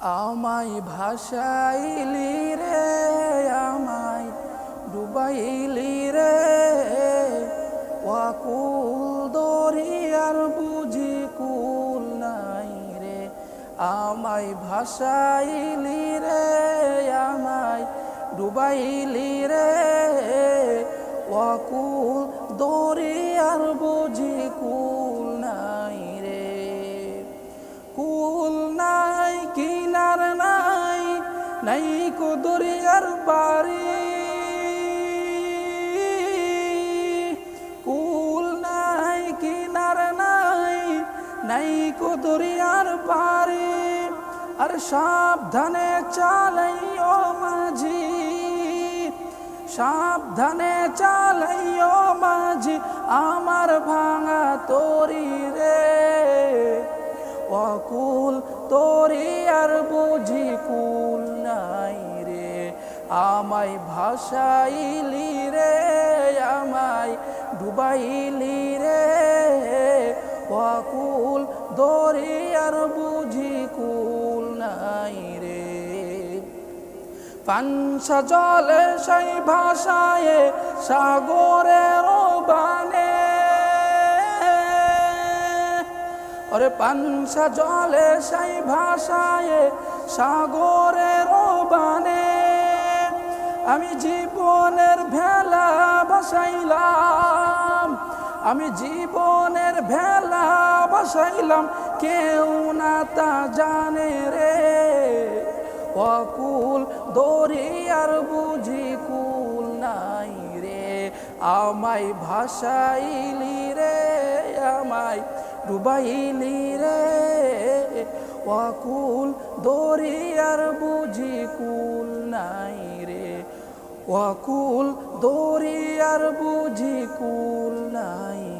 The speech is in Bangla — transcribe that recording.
আমায় ভাসাইলি রে, আমায় ডুবাইলি রে। ওয়াকুল দরিয়ার বুঝি কুল নাই রে, আমায় ভাসাইলি রে, আমায় ডুবাইলি রে। ওয়াকুল দরিয়ার বুঝি কুল নাই রে, কুল নাই দরিয়ার বাড়ি। কুল নাই, কিনার নাই নাই কো দরিয়ার বাড়ি। আর সাবধানে চালাইও মাঝি, সাবধানে চালাইও মাঝি, আমার ভাঙা তরি রে। অকুল তোরে আর বুঝি কুল আমায় ভাসাইলি রে, আমায় ডুবাইলি রে। অকুল আর বুঝি কুল নাই রে। পানসা জলে সেই ভাষায় সাগরের বানে। ওরে পানসা জলে সেই ভাষায় সাগরের বানে। আমি জীবনের ভেলা বসাইলাম। আমি জীবনের ভেলা বসাইলাম, কেউ না তা জানে রে। অকুল দরিয়ার বুঝি কুল নাই রে। আমায় ভাসাইলি রে, আমায় ডুবাইলি রে। অকুল দরিয়ার বুঝি কুল নাই ওয়াকুল দরিয়ার বুঝি কুল নাই।